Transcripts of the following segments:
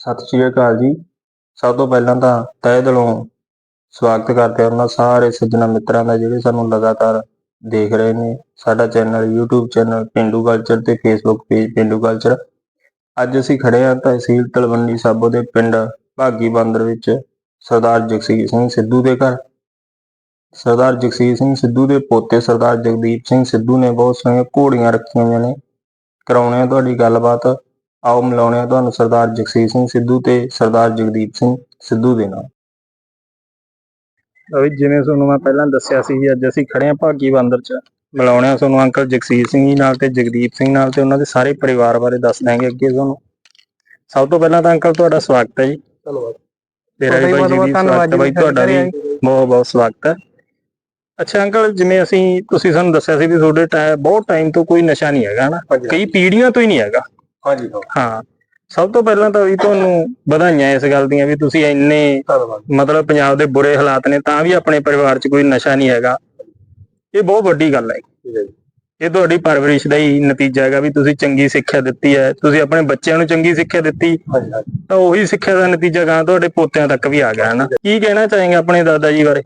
ਸਤਿ ਸ਼੍ਰੀ ਅਕਾਲ ਜੀ। ਸਭ ਤੋਂ ਪਹਿਲਾਂ ਤਾਂ ਤਹਿ ਦਿਲੋਂ ਸਵਾਗਤ ਕਰਦੇ ਹਾਂ ਉਹਨਾਂ ਸਾਰੇ ਸੱਜਣਾ ਮਿੱਤਰਾਂ ਦਾ ਜਿਹੜੇ ਸਾਨੂੰ ਲਗਾਤਾਰ ਦੇਖ ਰਹੇ ਨੇ। ਸਾਡਾ channel YouTube channel Pindu culture ਤੇ Facebook ਪੇਜ ਪਿੰਡੂ ਕਲਚਰ ਅੱਜ ਅਸੀਂ ਖੜੇ ਹਾਂ ਤਹਿਸੀਲ ਤਲਵੰਡੀ ਸਾਬੋ ਦੇ ਪਿੰਡ ਭਾਗੀ ਬੰਦਰ ਵਿੱਚ ਸਰਦਾਰ ਜਗਸੀਰ ਸਿੰਘ ਸਿੱਧੂ ਦੇ ਘਰ। ਸਰਦਾਰ ਜਗਸੀਰ ਸਿੰਘ ਸਿੱਧੂ ਦੇ ਪੋਤੇ ਸਰਦਾਰ ਜਗਦੀਪ ਸਿੰਘ ਸਿੱਧੂ ਨੇ ਬਹੁਤ ਸਾਰੀਆਂ ਘੋੜੀਆਂ ਰੱਖੀਆਂ ਹੋਈਆਂ ਨੇ। ਕਰਾਉਣੇ ਆ ਤੁਹਾਡੀ ਗੱਲਬਾਤ। ਆਓ ਮਿਲਾਉਂਦੇ ਹਾਂ ਤੁਹਾਨੂੰ ਸਰਦਾਰ ਜਗਸੀਰ ਸਿੰਘ ਸਿੱਧੂ ਤੇ ਸਰਦਾਰ ਜਗਦੀਪ ਸਿੰਘ ਸਿੱਧੂ ਦੇ ਨਾਲ। ਅਭੀ ਜਿਵੇਂ ਤੁਹਾਨੂੰ ਮੈਂ ਪਹਿਲਾਂ ਦੱਸਿਆ ਸੀ ਅੱਜ ਅਸੀਂ ਖੜੇ ਹਾਂ ਭਾਗੀ ਬੰਦਰ ਚ ਮਿਲਾਉਂਦੇ ਹਾਂ ਤੁਹਾਨੂੰ ਅੰਕਲ ਜਗਸੀਰ ਸਿੰਘ ਜੀ ਨਾਲ ਤੇ ਜਗਦੀਪ ਸਿੰਘ ਨਾਲ ਤੇ ਉਹਨਾਂ ਦੇ ਸਾਰੇ ਪਰਿਵਾਰ ਬਾਰੇ ਦੱਸ ਦਾਂਗੇ ਅੱਗੇ ਤੁਹਾਨੂੰ। ਸਭ ਤੋਂ ਪਹਿਲਾਂ ਤਾਂ ਅੰਕਲ ਤੁਹਾਡਾ ਸਵਾਗਤ ਹੈ ਜੀ। ਧੰਨਵਾਦ। ਤੇਰਾ ਵੀ ਬਾਈ ਜੀ ਵੀ ਸਵਾਗਤ ਹੈ ਬਾਈ ਤੁਹਾਡਾ ਵੀ ਬਹੁਤ ਬਹੁਤ ਸਵਾਗਤ ਹੈ। ਅੱਛਾ ਅੰਕਲ ਜਿਵੇਂ ਅਸੀਂ ਤੁਸੀਂ ਸਾਨੂੰ ਦੱਸਿਆ ਸੀ ਵੀ ਤੁਹਾਡੇ ਟਾਈਮ ਬਹੁਤ ਟਾਈਮ ਤੋਂ ਕੋਈ ਨਸ਼ਾ ਨਹੀਂ ਹੈਗਾ ਹਨਾ? ਕਈ ਪੀੜ੍ਹੀਆਂ ਤੋਂ ਹੀ ਨਹੀਂ ਹੈਗਾ। ਹਾਂਜੀ ਹਾਂ ਹਾਂ। ਸਭ ਤੋਂ ਪਹਿਲਾਂ ਤਾਂ ਵੀ ਤੁਹਾਨੂੰ ਵਧਾਈਆਂ ਇਸ ਗੱਲ ਦੀਆਂ ਵੀ ਤੁਸੀਂ ਇੰਨੇ ਧੰਨਵਾਦ। ਮਤਲਬ ਪੰਜਾਬ ਦੇ ਬੁਰੇ ਹਾਲਾਤ ਨੇ ਤਾਂ ਵੀ ਆਪਣੇ ਪਰਿਵਾਰ 'ਚ ਕੋਈ ਨਸ਼ਾ ਨਹੀਂ ਹੈਗਾ। ਇਹ ਬਹੁਤ ਵੱਡੀ ਗੱਲ ਹੈ। ਠੀਕ ਹੈ ਜੀ। ਇਹ ਤੁਹਾਡੀ ਪਰਵਰਿਸ਼ ਦਾ ਹੀ ਨਤੀਜਾ ਹੈਗਾ ਵੀ ਤੁਸੀਂ ਚੰਗੀ ਸਿੱਖਿਆ ਦਿੱਤੀ ਹੈ। ਤੁਸੀਂ ਆਪਣੇ ਬੱਚਿਆਂ ਨੂੰ ਚੰਗੀ ਸਿੱਖਿਆ ਦਿੱਤੀ। ਹਾਂਜੀ ਹਾਂਜੀ। ਤਾਂ ਉਹੀ ਸਿੱਖਿਆ ਦਾ ਨਤੀਜਾ ਗਾਂ ਤੁਹਾਡੇ ਪੋਤਿਆਂ ਤੱਕ ਵੀ ਆ ਗਿਆ ਹਨਾ? ਕੀ ਕਹਿਣਾ ਚਾहेंगे ਆਪਣੇ ਦਾਦਾ ਜੀ ਬਾਰੇ?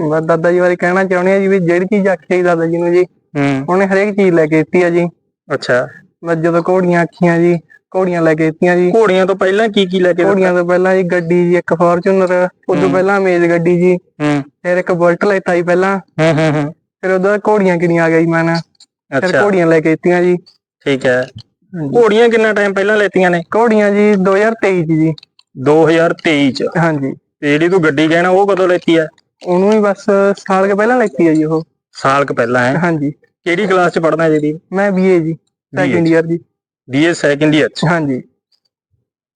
ਮੈਂ ਦਾਦਾ ਜੀ ਬਾਰੇ ਕਹਿਣਾ ਚਾਹੁੰਦੇ ਆ ਜੀ ਵੀ ਜਿਹੜੀ ਚੀਜ਼ ਆਖੀ ਦਾਦਾ ਜੀ ਨੂੰ ਜੀ ਹੂੰ। ਉਹਨੇ ਹਰੇਕ ਚੀਜ਼ ਲੈ ਕੇ ਦਿੱਤੀ ਆ ਜੀ। ਅੱਛਾ। ਮੈਂ ਜਦੋਂ ਘੋੜੀਆਂ ਆਖੀਆਂ ਜੀ ਘੋੜੀਆਂ ਲੈ ਕੇ ਦਿੱਤੀਆਂ ਜੀ। ਘੋੜੀਆਂ ਤੋਂ ਪਹਿਲਾਂ ਕੀ ਕੀ ਲੈ ਕੇ? ਘੋੜੀਆਂ ਤੋਂ ਪਹਿਲਾਂ ਜੀ ਗੱਡੀ ਜੀ ਇੱਕ ਫੋਰਚੂਨਰ ਹੂੰ। ਪਹਿਲਾਂ ਮੇਜ਼ ਗੱਡੀ ਜੀ। ਹੂੰ। ਫਿਰ ਇੱਕ ਬੁਲਟ ਲੈਤਾ ਜੀ ਪਹਿਲਾਂ। ਹੂੰ ਹੂੰ ਹੂੰ। ਫਿਰ ਬਾਅਦ ਘੋੜੀਆਂ ਕਿੰਨੀਆਂ ਆ ਗਈ ਮੈਂ ਫਿਰ ਅੱਛਾ। ਘੋੜੀਆਂ ਲੈ ਕੇ ਦਿੱਤੀਆਂ ਜੀ। ਠੀਕ ਹੈ। ਘੋੜੀਆਂ ਕਿੰਨਾ ਟਾਈਮ ਪਹਿਲਾਂ ਲੈਤੀਆਂ ਨੇ? ਘੋੜੀਆਂ ਜੀ 2023 ਚ ਜੀ। 2023 ਚ। ਹਾਂਜੀ। ਤੇ ਜਿਹੜੀ ਤੂੰ ਗੱਡੀ ਕਹਿਣਾ ਉਹ ਕਦੋਂ ਲੈਤੀ ਹੈ? ਉਹਨੂੰ ਵੀ ਬਸ ਸਾਲ ਕੇ ਪਹਿਲਾਂ ਲੈਤੀ ਆ ਜੀ ਉਹ। ਸਾਲ ਕ ਪਹਿਲਾਂ ਹੈ? ਹਾਂਜੀ। ਕਿਹੜੀ ਕਲਾਸ ਚ ਪੜ੍ਹਨਾ ਜੀ ਮੈਂ ਬੀਏ ਜੀ। ਸੈਕੰਡ ਇਅਰ ਜੀ ਬੀਏ ਸੈਕੰਡ ਇਅਰ ਚ? ਹਾਂਜੀ।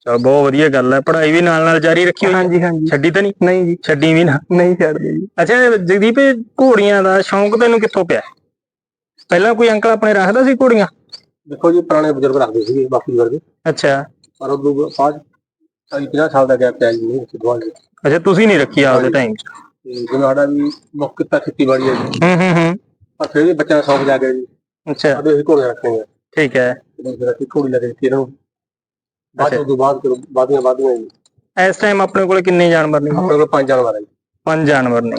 ਚਲ ਬਹੁਤ ਵਧੀਆ ਗੱਲ ਹੈ ਪੜ੍ਹਾਈ ਵੀ ਨਾਲ ਨਾਲ ਜਾਰੀ ਰੱਖੀ ਹੋਈ ਹਾਂਜੀ ਹਾਂਜੀ। ਛੱਡੀ ਤਾਂ ਨਹੀਂ? ਨਹੀਂ ਜੀ। ਛੱਡੀ ਵੀ ਨਾ? ਨਹੀਂ ਛੱਡਦੇ ਜੀ। ਅੱਛਾ ਜਗਦੀਪ ਇਹ ਘੋੜੀਆਂ ਦਾ ਸ਼ੌਂਕ ਤੈਨੂੰ ਕਿੱਥੋਂ ਪਿਆ? ਪਹਿਲਾਂ ਕੋਈ ਅੰਕਲ ਆਪਣੇ ਰੱਖਦਾ ਸੀ ਘੋੜੀਆਂ? ਦੇਖੋ ਜੀ ਪੁਰਾਣੇ ਬਜ਼ੁਰਗ ਰੱਖਦੇ ਸੀਗੇ ਬਾਕੀ ਵਰਗੇ। ਅੱਛਾ। ਪਰ ਉਹ ਬਾਅਦ ਸਾਡੀ 50 ਸਾਲ ਦਾ ਗੈਪ ਪਿਆ ਜੀ ਨਹੀਂ ਸੀ ਦੁਆਲੇ ਅੱਛਾ ਤੁਸੀਂ ਨਹੀਂ ਰੱਖੀ ਆਪਦੇ ਟਾਈਮ ਚ? ਜਿਵੇਂ ਸਾਡਾ ਵੀ ਮੁੱਖ ਕਿੱਤਾ ਖੇਤੀਬਾੜੀ ਹੈ ਜੀ। ਹੂੰ ਹੂੰ ਹੂੰ। ਪਰ ਫਿਰ ਵੀ ਬੱਚਿਆਂ ਦਾ ਸ਼ੌਕ ਜਾ ਗਿਆ ਜੀ। ਅੱਛਾ। ਸਾਡੇ ਅਸੀਂ ਘੋੜੀਆਂ ਰੱਖਣੀਆਂ। ਠੀਕ ਹੈ। ਇਹਨਾਂ ਨੂੰ। ਬਾਅਦ ਤੋਂ ਬਾਅਦ ਬਾਦੀਆਂ ਬਾਦੀਆਂ ਜੀ। ਇਸ ਟਾਈਮ ਆਪਣੇ ਕੋਲ ਕਿੰਨੇ ਜਾਨਵਰ ਨੇ? ਆਪਣੇ ਕੋਲ ਪੰਜ ਜਾਨਵਰ ਹੈ ਜੀ। ਪੰਜ ਜਾਨਵਰ ਨੇ।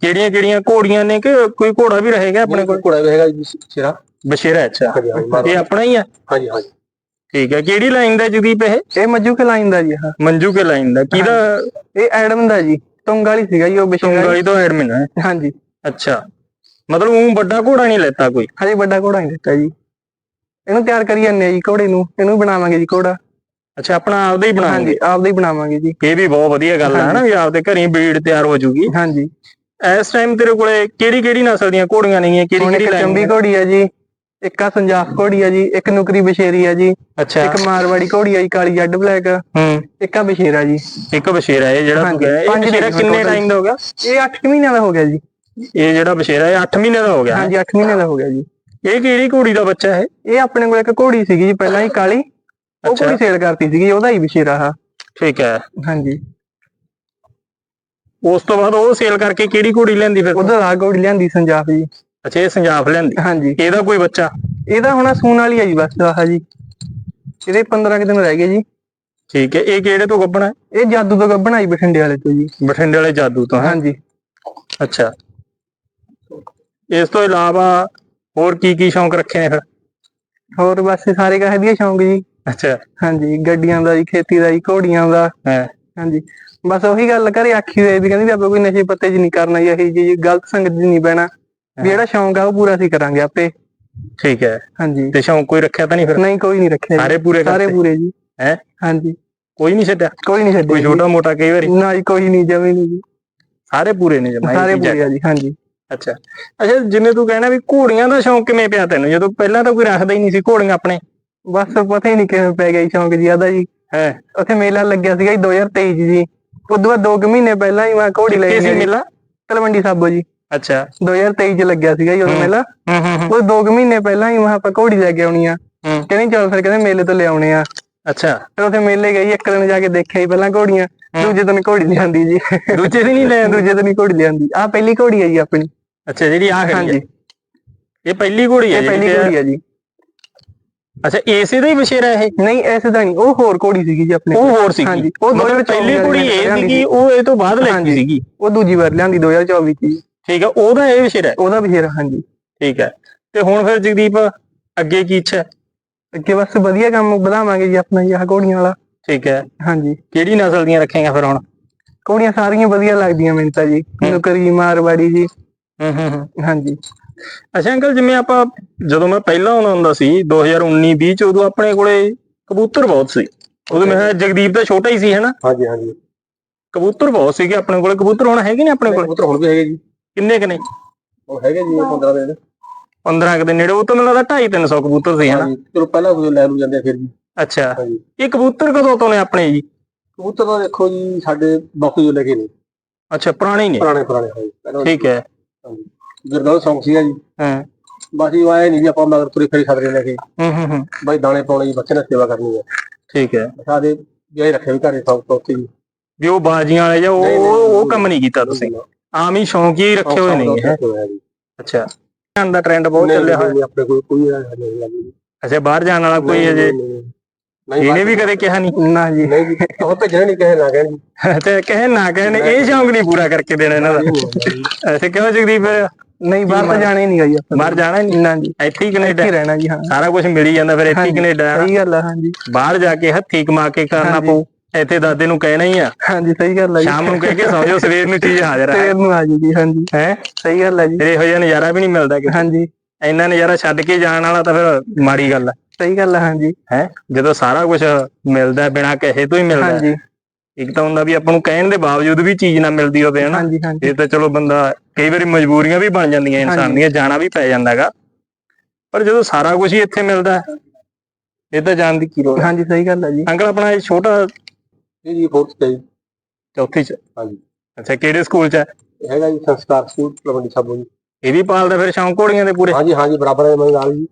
ਕਿਹੜੀਆਂ ਕਿਹੜੀਆਂ ਘੋੜੀਆਂ ਨੇ ਕਿ ਕੋਈ ਘੋੜਾ ਵੀ ਰਹੇਗਾ ਆਪਣੇ ਕੋਲ? ਘੋੜਾ ਵੀ ਹੈਗਾ ਜੀ ਸ਼ੇਰਾ ਬਸ਼ੇਰਾ ਅੱਛਾ। ਇਹ ਆਪਣਾ ਹੀ ਆ? ਹਾਂਜੀ ਹਾਂਜੀ। ਠੀਕ ਹੈ। ਕਿਹੜੀ ਲਾਈਨ ਦਾ ਜਗਦੀਪ ਇਹ? ਇਹ ਮੱਜੂ ਕੇ ਲਾਈਨ ਦਾ ਜੀ ਹਾਂ। ਮੰਜੂ ਕੇ ਲਾਈਨ ਦਾ। ਕਿਹਦਾ? ਇਹ ਐਡਮ ਦਾ ਜੀ। ਤੁੰਗ ਵਾਲੀ ਸੀਗਾ ਜੀ ਉਹ ਬਿਸ਼ੰਗਾ ਤੁੰਗਲੀ ਤੋਂ ਐਡਮਿਨ ਹੈ। ਹਾਂਜੀ। ਅੱਛਾ। ਮਤਲਬ ਉਹ ਵੱਡਾ ਘੋੜਾ ਨਹੀਂ ਲੈਤਾ ਕੋਈ? ਹਜੇ ਵੱਡਾ ਘੋੜਾ ਨਹੀਂ ਦਿੱਤਾ ਜੀ। ਇਹਨੂੰ ਤਿਆਰ ਕਰੀ ਜਾਂਦੇ ਆ ਜੀ ਘੋੜੇ ਨੂੰ ਇਹਨੂੰ ਬਣਾਵਾਂਗੇ ਜੀ ਘੋੜਾ। ਅੱਛਾ ਆਪਣਾ ਆਪਦਾ ਹੀ ਬਣਾਉਂਗੇ ਹਾਂਜੀ ਆਪਦਾ ਹੀ ਬਣਾਵਾਂਗੇ ਜੀ। ਇਹ ਵੀ ਬਹੁਤ ਵਧੀਆ ਗੱਲ ਹੈ ਨਾ ਵੀ ਆਪਦੇ ਘਰੇ ਬਰੀਡ ਤਿਆਰ ਹੋ ਜੂਗੀ। ਹਾਂਜੀ। ਇਸ ਟਾਈਮ ਤੇਰੇ ਕੋਲੇ ਕਿਹੜੀ ਕਿਹੜੀ ਨਸਲ ਦੀਆਂ ਘੋੜੀਆਂ ਨੇਗੀਆਂ? ਕਿਹੜੀ ਹੁਣ ਕਿਹੜੀ ਇੱਕ ਲਾਈਨ ਚੰਬੀ ਘੋੜੀ ਆ ਜੀ ਇੱਕ ਆ ਸੰਜਾਫ ਘੋੜੀ ਆ ਜੀ ਇੱਕ ਨੁਕਰੀ ਬਸ਼ੇਰੀ ਆ ਜੀ ਅੱਛਾ। ਇੱਕ ਮਾਰਵਾੜੀ ਘੋੜੀ ਆ ਜੀ ਕਾਲੀ ਜੱਡ ਬਲੈਕ। ਹੂੰ। ਇੱਕ ਆ ਬਸ਼ੇਰਾ ਜੀ। ਇੱਕ ਬਸ਼ੇਰਾ ਇਹ ਜਿਹੜਾ ਤੂੰ ਹਾਂਜੀ, ਗਿਆ ਇਹ ਪੰਜ ਬਸ਼ੇਰਾ ਕਿੰਨੇ total। ਟਾਈਮ ਦਾ ਹੋ ਗਿਆ? ਇਹ 8 ਮਹੀਨਿਆਂ ਦਾ ਹੋ ਗਿਆ ਜੀ। ਇਹ ਜਿਹੜਾ ਬਸ਼ੇਰਾ ਇਹ 8 ਮਹੀਨੇ ਦਾ ਹੋ ਗਿਆ? ਹਾਂਜੀ 8 ਮਹੀਨਿਆਂ ਦਾ ਹੋ ਗਿਆ ਜੀ। ਇਹ ਕਿਹੜੀ ਘੋੜੀ ਦਾ ਬੱਚਾ ਹੈ ਇਹ ਆਪਣੇ ਕੋਲ ਇੱਕ ਘੋੜੀ ਸੀਗੀ ਜੀ ਪਹਿਲਾਂ ਹੀ ਕਾਲੀ। ਉਹ। ਘੋੜੀ ਸੇਲ ਕਰਤੀ ਸੀਗੀ ਉਹਦਾ ਹੀ ਬਸ਼ੇਰਾ ਆ। ਠੀਕ ਹੈ। ਹਾਂਜੀ। ਉਸ ਤੋਂ ਬਾਅਦ ਉਹ ਸੇਲ ਕਰਕੇ ਕਿਹੜੀ ਘੋੜੀ ਲੈਂਦੀ ਫਿਰ? ਉਹਦਾ ਆ ਘੋੜੀ ਲਿਆਂਦੀ ਸੰਜਾਫ ਜੀ। ਅੱਛਾ ਇਹ ਸੰਜਾਫ ਲੈਂਦੀ ਹਾਂਜੀ। ਇਹਦਾ ਕੋਈ ਬੱਚਾ? ਇਹਦਾ ਹੁਣ ਸੂਣ ਵਾਲੀ ਆ ਜੀ ਬਸ ਆਹ ਜੀ। ਇਹਦੇ 15 ਕੁ ਦਿਨ ਰਹਿ ਗਏ ਜੀ। ਠੀਕ ਹੈ ਇਹ ਕਿਹੜੇ ਤੋਂ ਗੱਬਣਾ ਹੈ? ਇਹ ਜਾਦੂ ਤੋਂ ਗੱਭਣ ਆਈ ਬਠਿੰਡੇ ਵਾਲੇ ਤੋਂ ਜੀ। ਬਠਿੰਡੇ ਵਾਲੇ ਜਾਦੂ ਤੋਂ ਹਾਂਜੀ। ਅੱਛਾ। ਇਸ ਤੋਂ ਇਲਾਵਾ ਹੋਰ ਕੀ ਕੀ ਸ਼ੌਂਕ ਰੱਖੇ ਨੇ ਫਿਰ? ਹੋਰ ਬਸ ਸਾਰੇ ਕਾਹੇ ਦੀ ਸ਼ੌਂਕ ਜੀ। ਅੱਛਾ। ਹਾਂਜੀ ਗੱਡੀਆਂ ਦਾ ਜੀ ਖੇਤੀ ਦਾ ਜੀ ਘੋੜੀਆਂ ਦਾ। ਹੈ। ਹਾਂਜੀ। ਬਸ ਉਹੀ ਗੱਲ ਘਰੇ ਆਖੀ ਹੋਈ ਵੀ ਕਹਿੰਦੀ ਵੀ ਆਪਾਂ ਕੋਈ ਨਸ਼ੇ ਪੱਤੇ 'ਚ ਨਹੀਂ ਕਰਨਾ ਜੀ ਇਹੀ ਜੀ ਗਲਤ ਸੰਗਤ 'ਚ ਨਹੀਂ ਬਹਿਣਾ। ਵੀ ਜਿਹੜਾ ਸ਼ੌਂਕ ਆ ਉਹ ਪੂਰਾ ਅਸੀਂ ਕਰਾਂਗੇ ਆਪੇ। ਠੀਕ ਹੈ। ਹਾਂਜੀ। ਤੇ ਸ਼ੌਂਕ ਕੋਈ ਰੱਖਿਆ ਤਾਂ ਨਹੀਂ ਫਿਰ? ਨਹੀਂ ਕੋਈ ਨਹੀਂ ਰੱਖਿਆ। ਸਾਰੇ ਪੂਰੇ ਸਾਰੇ ਪੂਰੇ ਜੀ। ਹੈ? ਹਾਂਜੀ। ਕੋਈ ਨਹੀਂ ਛੱਡਿਆ? ਕੋਈ ਨਹੀਂ ਛੱਡਿਆ ਕੋਈ। ਛੋਟਾ ਮੋਟਾ ਕਈ ਵਾਰੀ? ਨਾ ਜੀ ਕੋਈ ਨਹੀਂ ਜਮੀ ਨਹੀਂ ਜੀ। ਸਾਰੇ ਪੂਰੇ ਨੇ ਜਮਾਈ ਸਾਰੇ ਪੂਰੇ ਆ ਜੀ ਹਾਂਜੀ। ਅੱਛਾ। ਅੱਛਾ ਜਿਵੇਂ ਤੂੰ ਕਹਿਣਾ ਵੀ ਘੋੜੀਆਂ ਦਾ ਸ਼ੌਂਕ ਕਿਵੇਂ ਪਿਆ ਤੈਨੂੰ? ਜਦੋਂ ਪਹਿਲਾਂ ਤਾਂ ਕੋਈ ਰੱਖਦਾ ਹੀ ਨਹੀਂ ਸੀ ਘੋੜੀਆਂ ਆਪਣੇ। ਬਸ ਪਤਾ ਹੀ ਨਹੀਂ ਕਿਵੇਂ ਪੈ ਗਿਆ ਜੀ ਸ਼ੌਂਕ ਜ਼ਿਆਦਾ ਜੀ। ਹੈ। ਉੱਥੇ ਮੇਲਾ ਲੱਗਿਆ ਸੀਗਾ ਜੀ 2023 'ਚ ਜੀ। ਉਦੋਂ ਬਾਅਦ 2 ਮਹੀਨੇ ਪਹਿਲਾਂ ਹੀ ਮੈਂ ਘੋੜੀ ਲੈ ਕਿੱਥੇ ਸੀ ਜੀ। ਮੇਲਾ? ਤਲਵੰਡੀ ਸਾਬੋ ਜੀ। ਅੱਛਾ। 2023 'ਚ ਲੱਗਿਆ ਸੀਗਾ ਜੀ ਉਦੋਂ ਹੂੰ। ਮੇਲਾ। ਹੂੰ ਹੂੰ ਹੂੰ, ਉਹ 2 ਮਹੀਨੇ ਪਹਿਲਾਂ ਹੀ ਮੈਂ ਆਪਾਂ ਘੋੜੀ ਲੈ ਕੇ ਆਉਣੀ ਆ। ਕਹਿੰਦੀ ਚੱਲ ਫਿਰ ਕਹਿੰਦੇ ਮੇਲੇ ਤੋਂ ਲਿਆਉਣੇ ਆ। ਅੱਛਾ। ਫਿਰ ਉੱਥੇ ਮੇਲੇ ਗਈ ਇੱਕ ਦਿਨ ਜਾ ਕੇ ਦੇਖਿਆ ਹੀ ਪਹਿਲਾਂ ਘੋੜੀਆਂ। ਦੂਜੇ ਦਿਨ ਘੋੜੀ ਲਿਆਂਦੀ ਜੀ। ਦੂਜੇ ਦਿਨ ਹੀ ਲੈ ਆਂਦੇ? ਦੂਜੇ ਦਿਨ ਹੀ ਘੋੜੀ ਲਿਆਂਦੀ। ਆ ਪਹਿਲੀ ਘੋੜੀ ਹੈ ਜੀ ਆਪਣੀ। ਅੱਛਾ ਜਿਹੜੀ ਆ ਖੜੀ ਹੈ। ਇਹ ਪਹਿਲੀ ਘੋੜੀ ਹੈ ਇਹ ਪਹਿਲੀ ਘੋੜੀ ਹੈ ਜੀ। ਅੱਛਾ ਏਸੇ ਦਾ ਹੀ ਵਿਸ਼ੇਰਾ ਇਹ? ਨਹੀਂ ਐਸੇ ਤਾਂ ਨਹੀਂ ਉਹ ਹੋਰ ਘੋੜੀ ਸੀਗੀ ਜੀ ਆਪਣੇ ਉਹ। ਹੋਰ ਸੀਗੀ। ਹਾਂਜੀ, ਉਹ ਉਹ ਦੋ ਹਜ਼ਾਰ ਪਹਿਲੀ ਚੌਵੀ ਕੁੜੀ ਇਹ ਸੀਗੀ ਉਹ ਇਹ ਤੋਂ ਬਾਅਦ ਲੈ ਕੇ ਹਾਂਜੀ। ਸੀਗੀ। ਉਹ ਦੂਜੀ ਵਾਰ ਲਿਆਂਦੀ 2024 ਚ ਠੀਕ ਹੈ ਉਹਦਾ ਇਹ ਵਿਸ਼ੇਰਾ ਹੈ। ਉਹਦਾ ਬਸ਼ੇਰਾ ਹਾਂਜੀ। ਠੀਕ ਹੈ। ਤੇ ਹੁਣ ਫਿਰ ਜਗਦੀਪ ਅੱਗੇ ਕੀ ਇੱਛਾ? ਅੱਗੇ ਬਸ ਵਧੀਆ ਕੰਮ ਵਧਾਵਾਂਗੇ ਜੀ ਆਪਣਾ ਆਹ ਘੋੜੀਆਂ ਵਾਲਾ। ਠੀਕ ਹੈ। ਹਾਂਜੀ। ਕਿਹੜੀ ਨਸਲ ਦੀਆਂ ਰੱਖੇਗਾ ਫਿਰ ਹੁਣ? ਘੋੜੀਆਂ ਸਾਰੀਆਂ ਵਧੀਆ ਲੱਗਦੀਆਂ ਮੈਨੂੰ ਤਾਂ ਜੀ। ਨੁਕਰੀ ਮਾਰਵਾੜੀ ਜੀ। ਹੂੰ ਹੂੰ ਹੂੰ ਹਾਂਜੀ। ਅੱਛਾ ਅੰਕਲ ਜਿਵੇਂ ਆਪਾਂ ਜਦੋਂ ਮੈਂ ਪਹਿਲਾਂ ਆਉਂਦਾ ਹੁੰਦਾ ਸੀ 2019 20 ਚ ਉਦੋਂ ਆਪਣੇ ਕੋਲੇ ਕਬੂਤਰ ਬਹੁਤ ਸੀ। ਉਦੋਂ ਮੈਂ ਕਿਹਾ ਜਗਦੀਪ ਤਾਂ ਛੋਟਾ ਹੀ ਸੀ ਹੈਨਾ? ਹਾਂਜੀ ਹਾਂਜੀ। ਕਬੂਤਰ ਬਹੁਤ ਸੀਗੇ ਆਪਣੇ ਕੋਲੇ। ਕਬੂਤਰ ਹੁਣ ਹੈਗੇ ਨੇ ਆਪਣੇ ਕੋਲੇ? ਕਬੂਤਰ ਹੁਣ ਵੀ ਹੈਗੇ ਜੀ। ਕਿੰਨੇ ਕੁ ਨੇ? ਉਹ ਹੈਗੇ ਜੀ 15 ਦੇ 15 ਕੁ ਦੇ ਨੇੜੇ। ਉਹ ਤਾਂ ਮੈਨੂੰ ਲੱਗਦਾ 2.5 300 ਕਬੂਤਰ ਸੀ ਹੈਨਾ? ਹਾਂਜੀ ਚਲੋ ਪਹਿਲਾਂ ਕੋਈ ਲੈ ਲੂ ਜਾਂਦੇ ਆ ਫਿਰ ਜੀ। ਅੱਛਾ। ਹਾਂਜੀ। ਇਹ ਕਬੂਤਰ ਕਦੋਂ ਤੋਂ ਨੇ ਆਪਣੇ ਜੀ? ਕਬੂਤਰ ਤਾਂ ਦੇਖੋ ਜੀ ਸਾਡੇ ਬਾਪੂ ਜੀ ਲੈ ਕੇ ਨੇ। ਅੱਛਾ ਪੁਰਾਣੇ ਹੀ ਨੇ? ਪੁਰਾਣੇ ਪੁਰਾਣੇ ਹੋਏ ਪਹਿਲਾਂ ਠੀਕ ਹੈ। ਗੁਰਦੌਲ ਸੌਂਗ ਸੀਗਾ ਜੀ। ਹਾਂ। ਬਸ ਆਏ ਨਹੀਂ ਆਪਾਂ ਮਗਰ ਤੁਰੇ ਫੇਰੀ ਖਤਰੇ ਲੈ ਕੇ ਹੂੰ ਹੂੰ ਹੂੰ। ਬਾਈ ਦਾਣੇ ਪਾਉਣੇ ਜੀ ਬੱਚੇ ਨਾਲ ਸੇਵਾ ਕਰਨੀ ਹੈ ਠੀਕ ਹੈ। ਸਾਡੇ ਜਿਹੜੇ ਰੱਖੇ ਵੀ ਘਰੇ ਉੱਤੇ ਜੀ। ਵੀ ਉਹ ਬਾਜੀਆਂ ਵਾਲੇ ਜਾਂ ਉਹ ਨਹੀਂ, ਨਹੀਂ, ਉਹ- ਨਹੀਂ। ਕੰਮ ਨਹੀਂ ਕੀਤਾ ਤੁਸੀਂ? ਆਮ ਹੀ ਸ਼ੌਂਕ ਹੀ ਰੱਖੇ ਹੋਏ ਨੇ ਹੈ? ਅੱਛਾ। ਜਾਣ ਦਾ ਟ੍ਰੈਂਡ ਬਹੁਤ ਚੱਲਿਆ ਹੋਇਆ। ਆਪਣੇ ਕੋਲ ਕੋਈ ਨਹੀਂ ਲੱਗੀ ਅੱਛਾ ਬਾਹਰ ਜਾਣ ਵਾਲਾ ਕੋਈ ਅਜੇ? ਨਹੀਂ। ਇਹਨੇ ਵੀ ਕਦੇ ਕਿਹਾ ਨਹੀਂ ਨਾ ਜੀ। ਨਹੀਂ ਜੀ ਉਹ ਭੇਜਣਾ ਨਹੀਂ ਕਹੇ ਨਾ ਕਹਿਣ ਜੀ। ਤੇ ਕਹੇ ਨਾ ਕਹੇ ਨੇ ਇਹ ਸ਼ੌਂਕ ਨਹੀਂ ਪੂਰਾ ਕਰਕੇ ਦੇਣਾ ਇਹਨਾਂ ਦਾ। ਐਸੇ ਕਿਉਂ ਜਗਦੀਪ? ਨਹੀਂ ਬਾਹਰ ਤਾਂ ਜਾਣਾ ਹੀ ਨਹੀਂ ਆਪਾਂ। ਬਾਹਰ ਜਾਣਾ ਹੀ ਨਹੀਂ ਨਾ ਜੀ। ਇੱਥੇ ਹੀ ਇੱਥੇ ਕੈਨੇਡਾ ਹੀ ਰਹਿਣਾ ਜੀ ਹਾਂ। ਸਾਰਾ ਕੁਝ ਮਿਲ ਹੀ ਜਾਂਦਾ ਫਿਰ ਇੱਥੇ ਹੀ ਕੈਨੇਡਾ। ਸਹੀ ਗੱਲ ਆ ਹਾਂਜੀ। ਬਾਹਰ ਜਾ ਕੇ ਹੱਥੀ ਕਮਾ ਕੇ ਕਰਨਾ। ਪਊ ਇੱਥੇ ਦਾਦੇ ਨੂੰ ਕਹਿਣਾ ਹੀ ਆ। ਹਾਂਜੀ ਸਹੀ ਗੱਲ ਆ ਜੀ। ਸ਼ਾਮ ਨੂੰ ਕਹਿ ਕੇ ਸੌਂ ਜਾਓ ਸਵੇਰ ਨੂੰ ਚੀਜ਼ ਹਾਜ਼ਰ ਹੈ ਸਵੇਰ ਨੂੰ ਆ ਜੀ ਜੀ ਹਾਂਜੀ। ਹੈ? ਸਹੀ ਗੱਲ ਆ ਜੀ। ਫਿਰ ਇਹੋ ਜਿਹਾ ਨਜ਼ਾਰਾ ਵੀ ਨਹੀਂ ਮਿਲਦਾ ਕਿ ਹਾਂਜੀ। ਇੰਨਾ ਨਜ਼ਾਰਾ ਛੱਡ ਕੇ ਜਾਣ ਵਾਲਾ ਤਾਂ ਫਿਰ ਮਾੜੀ ਗੱਲ ਹੈ ਸਹੀ ਗੱਲ ਆ ਹਾਂਜੀ। ਹੈ ਜਦੋਂ ਸਾਰਾ ਕੁਝ ਮਿਲਦਾ ਬਿਨਾ ਕਹੇ ਤੋਂ ਹੀ ਮਿਲਦਾ ਹੈ। ਹਾਂਜੀ। ਇੱਕ ਤਾਂ ਹੁੰਦਾ ਵੀ ਆਪਾਂ ਨੂੰ ਕਹਿਣ ਦੇ ਬਾਵਜੂਦ ਵੀ ਚੀਜ਼ ਨਾ ਮਿਲਦੀ ਹੋਵੇ ਹਨਾ। ਹਾਂਜੀ ਹਾਂਜੀ। ਇਹ ਤਾਂ ਚਲੋ ਬੰਦਾ ਕਈ ਵਾਰੀ ਮਜਬੂਰੀਆਂ ਵੀ ਬਣ ਜਾਂਦੀਆਂ ਇਨਸਾਨ। ਦੀਆਂ ਜਾਣਾ ਵੀ ਪੈ ਜਾਂਦਾਗਾ ਪਰ ਜਦੋਂ ਸਾਰਾ ਕੁਝ ਹੀ ਇੱਥੇ ਮਿਲਦਾ ਹੈ, ਇਹ ਤਾਂ ਜਾਣ ਦੀ ਕੀ ਲੋੜ ਹੈ। ਹਾਂਜੀ ਸਹੀ ਗੱਲ ਆ ਜੀ। ਅੰਕਲ ਆਪਣਾ ਇਹ ਛੋਟਾ ਇਹ ਜੀ ਫੋਰਥ ਤੇ ਜੀ। ਚੌਥੀ ਚ? ਹਾਂਜੀ। ਅੱਛਾ ਕਿਹੜੇ ਸਕੂਲ ਚ ਹੈ? ਹੈਗਾ ਜੀ ਸੰਸਕਾਰ ਸਕੂਲ ਤਲਵੰਡੀ ਸਾਬੋ ਜੀ। ਇਹ ਵੀ ਪਾਲਦਾ ਫਿਰ ਸ਼ੌਂਕ ਘੋੜੀਆਂ ਦੇ ਪੂਰੇ? ਹਾਂਜੀ ਹਾਂਜੀ ਬਰਾਬਰ ਹੈ ਮੇਰੇ ਨਾਲ ਜੀ।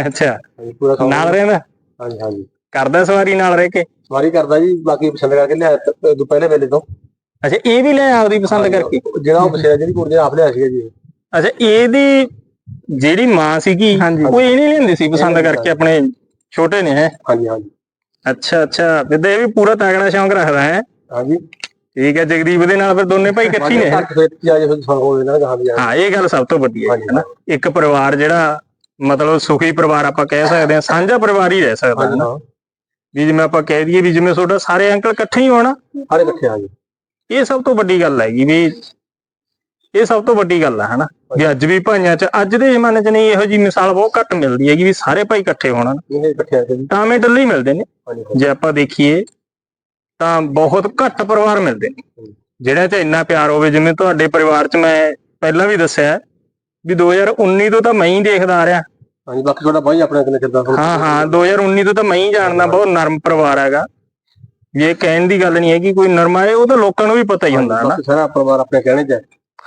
ਅੱਛਾ। ਪੂਰਾ ਸੌਂਗ ਨਾਲ ਰਹਿੰਦਾ? ਹਾਂਜੀ ਹਾਂਜੀ। ਕਰਦਾ ਸਵਾਰੀ ਨਾਲ ਰਹਿ ਕੇ? ਸਵਾਰੀ ਕਰਦਾ ਜੀ ਬਾਕੀ ਪਸੰਦ ਕਰਕੇ ਲਿਆ ਪਹਿਲੇ ਵੇਲੇ ਤੋਂ। ਅੱਛਾ ਇਹ ਵੀ ਲੈ ਆਪਦੀ ਪਸੰਦ ਕਰਕੇ? ਜਿਹੜਾ ਉਹ ਬਸੇਰਾ ਜਿਹੜੀ ਕੁੜੀ ਆਪ ਲਿਆ ਸੀਗਾ ਜੀ। ਅੱਛਾ ਇਹਦੀ ਜਿਹੜੀ ਮਾਂ ਸੀਗੀ। ਉਹ ਇਹ ਨਹੀਂ ਲੈਂਦੀ ਸੀ ਪਸੰਦ ਕਰਕੇ ਆਪਣੇ ਛੋਟੇ ਨੇ ਹੈ? ਹਾਂਜੀ ਹਾਂਜੀ। ਅੱਛਾ ਅੱਛਾ। ਵਿਦ ਇਹ ਵੀ ਪੂਰਾ ਤਗੜਾ ਸ਼ੌਂਕ ਰੱਖਦਾ ਹੈ? ਹਾਂਜੀ। ਠੀਕ ਹੈ ਜਗਦੀਪ ਦੇ ਨਾਲ ਫਿਰ ਦੋਨੇ ਭਾਈ ਇਕੱਠੀ ਨੇ ਹੋ? ਇਹ ਗੱਲ ਸਭ ਤੋਂ ਵੱਡੀ ਹੈ ਇੱਕ ਪਰਿਵਾਰ ਜਿਹੜਾ ਮਤਲਬ ਸੁਖੀ ਪਰਿਵਾਰ ਆਪਾਂ ਕਹਿ ਸਕਦੇ ਹਾਂ ਸਾਂਝਾ ਪਰਿਵਾਰ ਹੀ ਰਹਿ ਸਕਦਾ ਹੈ। ਨਾ ਵੀ ਜਿਵੇਂ ਆਪਾਂ ਕਹਿ ਦਈਏ ਵੀ ਜਿਵੇਂ ਤੁਹਾਡਾ ਸਾਰੇ ਅੰਕਲ ਇਕੱਠੇ ਹੀ ਹੋਣਾ ਸਾਰੇ ਇਕੱਠੇ ਆ ਜੀ। ਇਹ ਸਭ ਤੋਂ ਵੱਡੀ ਗੱਲ ਹੈਗੀ ਵੀ ਇਹ ਸਭ ਤੋਂ ਵੱਡੀ ਗੱਲ ਹੈ ਹਨਾ। ਵੀ ਅੱਜ ਵੀ ਭਾਈਆਂ 'ਚ ਅੱਜ ਦੇ ਜ਼ਮਾਨੇ 'ਚ ਨਹੀਂ ਇਹੋ ਜੀ ਮਿਸਾਲ ਬਹੁਤ ਘੱਟ ਮਿਲਦੀ ਹੈਗੀ ਵੀ ਸਾਰੇ ਭਾਈ ਇਕੱਠੇ ਹੋਣ ਆ ਜੀ। ਟਾਵੇਂ ਟੱਲੇ ਹੀ ਮਿਲਦੇ ਨੇ। ਜੇ ਆਪਾਂ ਦੇਖੀਏ ਤਾਂ ਬਹੁਤ ਘੱਟ ਪਰਿਵਾਰ ਮਿਲਦੇ ਨੇ। ਜਿਹੜਾ 'ਚ ਇੰਨਾ ਪਿਆਰ ਹੋਵੇ ਜਿਵੇਂ ਤੁਹਾਡੇ ਪਰਿਵਾਰ 'ਚ ਮੈਂ ਪਹਿਲਾਂ ਵੀ ਦੱਸਿਆ ਵੀ 2019 ਤੋਂ ਤਾਂ ਮੈਂ ਹੀ ਦੇਖਦਾ ਆ ਰਿਹਾ। ਹਾਂਜੀ ਬਾਕੀ ਤੁਹਾਡਾ ਬਾਈ ਆਪਣੇ ਕਿੰਨੇ ਕਿੱਦਾਂ ਹਾਂ ਹਾਂ 2019 ਤੋਂ ਤਾਂ ਮੈਂ ਹੀ ਜਾਣਦਾ ਬਹੁਤ ਨਰਮ ਪਰਿਵਾਰ ਹੈਗਾ। ਇਹ ਕਹਿਣ ਦੀ ਗੱਲ ਨਹੀਂ ਹੈਗੀ ਕੋਈ ਨਰਮ ਹੈ ਉਹ ਤਾਂ ਲੋਕਾਂ ਨੂੰ ਵੀ ਪਤਾ ਹੀ ਹੁੰਦਾ ਹੈ ਨਾ। ਸਾਰਾ ਪਰਿਵਾਰ ਆਪਣੇ ਕਹਿਣੇ ਚ ਹੈ।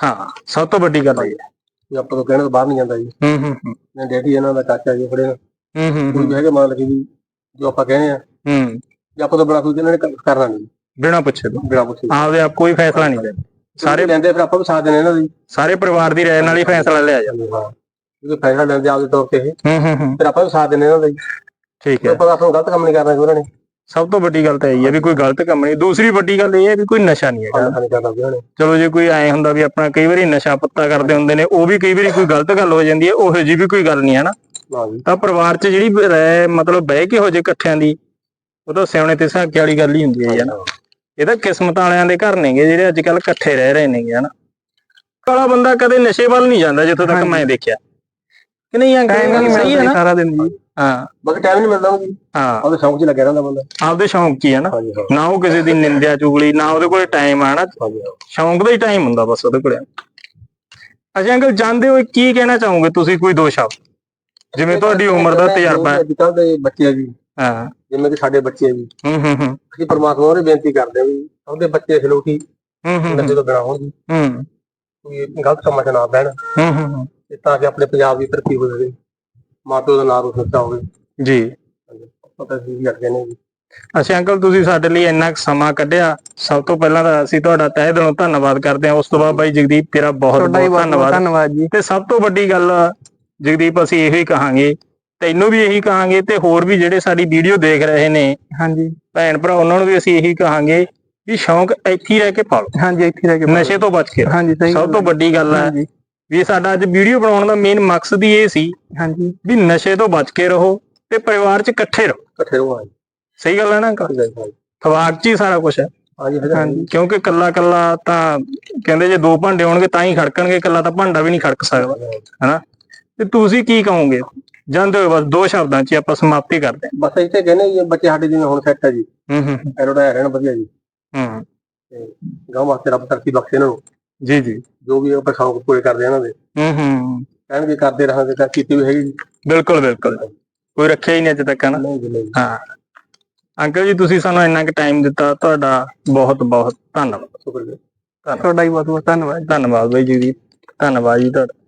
ਹਾਂ ਸਭ ਤੋਂ ਵੱਡੀ ਗੱਲ ਇਹ ਹੈ। ਵੀ ਆਪਾਂ ਤੋਂ ਕਹਿਣੇ ਤੋਂ ਬਾਹਰ ਨਹੀਂ ਜਾਂਦਾ ਜੀ। ਹੂੰ ਹੂੰ ਹੂੰ। ਮੈਂ ਡੈਡੀ ਇਹਨਾਂ ਦਾ ਚਾਚਾ ਜੀ ਨੇ ਹੂੰ ਹੂੰ ਕੋਈ ਹੈਗੇ ਮੰਨ ਲਓ ਵੀ ਜੋ ਆਪਾਂ ਕਹਿੰਦੇ ਆ। ਹੂੰ। ਵੀ ਆਪਾਂ ਤੋਂ ਬੜਾ ਕੋਈ ਇਹਨਾਂ ਨੇ ਕ- ਕਰਨਾ ਨਹੀਂ। ਬਿਨਾਂ ਪੁੱਛੇ ਤੋਂ। ਬਿਨਾ ਪੁੱਛੇ ਆਪਦੇ ਆਪ ਕੋਈ ਫੈਸਲਾ ਨਹੀਂ ਲੈਣਾ ਸਾਰੇ ਲੈਂਦੇ ਫਿਰ ਆਪਾਂ ਵੀ ਸਾਥ ਦੇਣੇ ਇਹਨਾਂ ਦੀ। ਸਾਰੇ ਪਰਿਵਾਰ ਦੀ ਰਾਏ ਨਾਲ ਹੀ ਫੈਸਲਾ ਲਿਆ ਜਾਂਦਾ ਹਾਂ ਕਿਉਂਕਿ ਫੈਸਲਾ ਲੈਂਦੇ ਆਪਦੇ ਤੌਰ ਤੇ ਇਹ। ਹੂੰ ਹੂੰ ਹੂੰ। ਫਿਰ ਆਪਾਂ ਵੀ ਸਾਥ ਦੇਣੇ ਇਹਨਾਂ ਦਾ ਜੀ। ਠੀਕ ਹੈ। ਆਪਾਂ ਨੂੰ ਗਲਤ ਕੰਮ ਨਹੀਂ ਕਰਨਾ ਉਹਨਾਂ ਨੇ। ਸਭ ਤੋਂ ਵੱਡੀ ਗੱਲ ਤਾਂ ਇਹ ਹੈ ਵੀ ਕੋਈ ਗਲਤ ਕੰਮ ਨਹੀਂ। ਦੂਸਰੀ ਵੱਡੀ ਗੱਲ ਇਹ ਹੈ ਵੀ ਕੋਈ ਨਸ਼ਾ ਨਹੀਂ ਹੈਗਾ। ਚਲੋ ਜੇ ਕੋਈ ਐ ਹੁੰਦਾ ਵੀ ਆਪਣਾ ਕਈ ਵਾਰੀ ਨਸ਼ਾ ਪੱਤਾ ਕਰਦੇ ਹੁੰਦੇ ਨੇ ਉਹ ਵੀ ਕਈ ਵਾਰੀ ਕੋਈ ਗਲਤ ਗੱਲ ਹੋ ਜਾਂਦੀ ਹੈ ਉਹੋ ਜੀ ਵੀ ਕੋਈ ਗੱਲ ਨਹੀਂ ਹੈ ਨਾ? ਤਾਂ ਪਰਿਵਾਰ 'ਚ ਜਿਹੜੀ ਮਤਲਬ ਬਹਿ ਕੇ ਹੋ ਜੇ ਇਕੱਠਿਆਂ ਦੀ ਉਹ ਤਾਂ ਸਿਆਣੇ ਤੇ ਸਹਾਕੇ ਵਾਲੀ ਗੱਲ ਹੀ ਹੁੰਦੀ ਹੈ ਯਾਰ ਇਹ ਤਾਂ ਕਿਸਮਤ ਵਾਲਿਆਂ ਦੇ ਘਰ ਨੇਗੇ ਜਿਹੜੇ ਅੱਜ ਕੱਲ ਇਕੱਠੇ ਰਹਿ ਰਹੇ ਨੇਗੇ ਹਨਾ? ਕਾਲਾ ਬੰਦਾ ਕਦੇ ਨਸ਼ੇ ਵੱਲ ਨਹੀਂ ਜਾਂਦਾ ਜਿੱਥੋਂ ਤੱਕ। ਮੈਂ ਦੇਖਿਆ। ਕਿ ਨਹੀਂ ਅੰਕਲ ਸਹੀ ਹੈ ਨਾ? ਸਾਰਾ ਦਿਨ ਜੀ। ਹਾਂ। ਬਾਕੀ ਟਾਈਮ ਨਹੀਂ ਮਿਲਦਾ ਉਹਨੂੰ। ਜੀ ਹਾਂ। ਉਹਦੇ ਸ਼ੌਂਕ 'ਚ ਲੱਗਿਆ ਰਹਿੰਦਾ ਬੰਦਾ। ਆਪਦੇ ਸ਼ੌਂਕ ਕੀ ਹੈ ਨਾ। ਹਾਂ। ਨਾ ਉਹ ਕਿਸੇ ਦੀ ਨਿੰਦਿਆ ਚੁਗਲੀ ਨਾ ਉਹਦੇ ਕੋਲ ਟਾਈਮ ਆ ਨਾ ਸ਼ੌਂਕ ਦਾ ਹੀ ਟਾਈਮ ਹੁੰਦਾ ਬਸ ਉਹਦੇ ਕੋਲ। ਅੱਛਾ ਅੰਕਲ ਜਾਣਦੇ ਹੋ ਕੀ ਕਹਿਣਾ ਚਾਹੋਗੇ? ਤੁਸੀਂ ਕੋਈ ਦੋ ਸ਼ਬਦ ਜਿਵੇਂ ਤੁਹਾਡੀ ਉਮਰ ਦਾ ਤਜਰਬਾ ਹੈ। ਅੱਜ ਕੱਲ੍ਹ ਦੇ ਬੱਚੇ ਆ ਜੀ। ਹਾਂ। ਜਿਵੇਂ ਕਿ ਸਾਡੇ ਬੱਚੇ ਜੀ। ਹੂੰ ਹੂੰ ਹੂੰ। ਅਸੀਂ ਪਰਮਾਤਮਾ ਉਹਨੇ ਬੇਨਤੀ ਕਰਦੇ ਆ ਵੀ ਉਹਦੇ ਬੱਚੇ ਖਲੋਟੀ ਹੂੰ ਹੂੰ ਨਸ਼ੇ ਤੋਂ ਬਿਨਾਂ ਹੋਣ ਜੀ। ਹੂੰ। ਕੋਈ ਗਲਤ ਕੰਮਾਂ 'ਚ ਨਾ ਬਹਿਣ ਹੂੰ ਹੂੰ ਹੂੰ। ਤੇ ਤਾਂ ਕਿ ਆਪਣੇ ਪੰਜਾਬ ਦੀ ਧਰਤੀ ਹੋ ਜਾਵੇ। ਮਾਂ ਪਿਓ ਦਾ ਨਾਂ ਰੋਸ਼ਨ ਹੋਵੇ। ਜੀ। ਪਤਾ ਸੀ ਵੀ ਅੱਗੇ ਨੇ ਜੀ। ਅੱਛਾ ਅੰਕਲ ਤੁਸੀਂ ਸਾਡੇ ਲਈ ਇੰਨਾ ਕੁ ਸਮਾਂ ਕੱਢਿਆ। ਸਭ ਤੋਂ ਪਹਿਲਾਂ ਤਾਂ ਅਸੀਂ ਤੁਹਾਡਾ ਤਹਿ ਦਿਲੋਂ ਧੰਨਵਾਦ ਕਰਦੇ ਹਾਂ। ਉਸ ਤੋਂ ਬਾਅਦ ਬਾਈ ਜਗਦੀਪ ਤੇਰਾ ਬਹੁਤ ਬਹੁਤ ਧੰਨਵਾਦ। ਧੰਨਵਾਦ ਜੀ। ਤੇ ਸਭ ਤੋਂ ਵੱਡੀ ਗੱਲ ਜਗਦੀਪ ਅਸੀਂ ਇਹੋ ਹੀ ਕਹਾਂਗੇ ਤੈਨੂੰ ਵੀ ਇਹੀ ਕਹਾਂਗੇ ਤੇ ਹੋਰ ਵੀ ਜਿਹੜੇ ਸਾਡੀ ਵੀਡੀਓ ਦੇਖ ਰਹੇ ਨੇ ਹਾਂਜੀ। ਭੈਣ ਭਰਾ ਉਹਨਾਂ ਨੂੰ ਵੀ ਅਸੀਂ ਇਹੀ ਕਹਾਂਗੇ ਵੀ ਸ਼ੌਂਕ ਇੱਥੇ ਹੀ ਰਹਿ ਕੇ ਪਾਲੋ। ਹਾਂਜੀ ਇੱਥੇ ਰਹਿ ਕੇ। ਨਸ਼ੇ ਤੋਂ ਬਚ ਕੇ। ਹਾਂਜੀ ਸਹੀ ਸਭ ਤੋਂ ਵੱਡੀ ਗੱਲ ਹੈ ਹਾਂਜੀ। ਵੀ ਸਾਡਾ ਅੱਜ ਵੀਡੀਓ ਬਣਾਉਣ ਦਾ ਮੇਨ ਮਕਸਦ ਹੀ ਇਹ ਸੀ ਹਾਂਜੀ। ਵੀ ਨਸ਼ੇ ਤੋਂ ਬਚ ਕੇ ਰਹੋ ਤੇ ਪਰਿਵਾਰ 'ਚ ਇਕੱਠੇ ਰਹੋ। ਇਕੱਠੇ ਰਹੋ ਹਾਂਜੀ। ਸਹੀ ਗੱਲ ਹੈ ਨਾ? ਖਵਾਕ 'ਚ ਹੀ ਸਾਰਾ ਕੁਝ ਹੈ। ਹਾਂਜੀ ਹਾਂਜੀ ਹਾਂਜੀ। ਕਿਉਂਕਿ ਕੱਲਾ ਕੱਲਾ ਤਾਂ ਕਹਿੰਦੇ ਜੇ ਦੋ ਭਾਂਡੇ ਹੋਣਗੇ ਤਾਂ ਹੀ ਖੜਕਣਗੇ ਕੱਲਾ ਤਾਂ ਭਾਂਡਾ ਵੀ ਨਹੀਂ ਖੜਕ ਸਕਦਾ ਹਨਾ? ਤੇ ਤੁਸੀਂ ਕੀ ਕਹੋਗੇ? ਜਾਂਦੇ ਹੋਏ ਬਸ ਦੋ ਸ਼ਬਦਾਂ 'ਚ ਹੀ ਆਪਾਂ ਸਮਾਪਤੀ ਕਰਦੇ ਬਸ ਇੱਥੇ ਕਹਿੰਦੇ ਜੀ ਬੱਚੇ ਸਾਡੇ ਜਿਵੇਂ ਹੁਣ ਸੈੱਟ ਹੈ ਜੀ। ਹਾਂ ਹੂੰ। ਹੂੰ ਐਰੋਡਾ ਰਹਿਣ ਵਧੀਆ ਜੀ। ਹੂੰ। ਤੇ ਗਾਂ ਵਾਸਤੇ ਰੱਬ ਤਰੱਕੀ ਬਖਸ਼ੇ ਇਹਨਾਂ ਨੂੰ। ਜੀ ਜੀ। ਜੋ ਵੀ ਆਪਾਂ ਸ਼ੌਂਕ ਪੂਰੇ ਕਰਦੇ ਆ ਇਹਨਾਂ ਦੇ। ਹੂੰ ਹੂੰ। ਕਹਿਣਗੇ ਕਰਦੇ ਰਹਾਂਗੇ ਤਾਂ ਕੀਤੀ ਵੀ ਹੈਗੀ ਜੀ। ਬਿਲਕੁਲ ਬਿਲਕੁਲ। ਕੋਈ ਰੱਖਿਆ ਹੀ ਨਹੀਂ ਅੱਜ ਤੱਕ ਹਨਾ? ਨਹੀਂ ਜੀ ਨਹੀਂ। ਹਾਂ। ਅੰਕਲ ਜੀ ਤੁਸੀਂ ਸਾਨੂੰ ਇੰਨਾ ਕੁ ਟਾਈਮ ਦਿੱਤਾ ਤੁਹਾਡਾ ਬਹੁਤ ਬਹੁਤ ਧੰਨਵਾਦ। ਸ਼ੁਕਰੀਆ। ਤੁਹਾਡਾ ਹੀ ਬਹੁਤ ਬਹੁਤ ਧੰਨਵਾਦ। ਧੰਨਵਾਦ ਬਾਈ ਜੀ ਧੰਨਵਾਦ ਜੀ ਤੁਹਾਡਾ।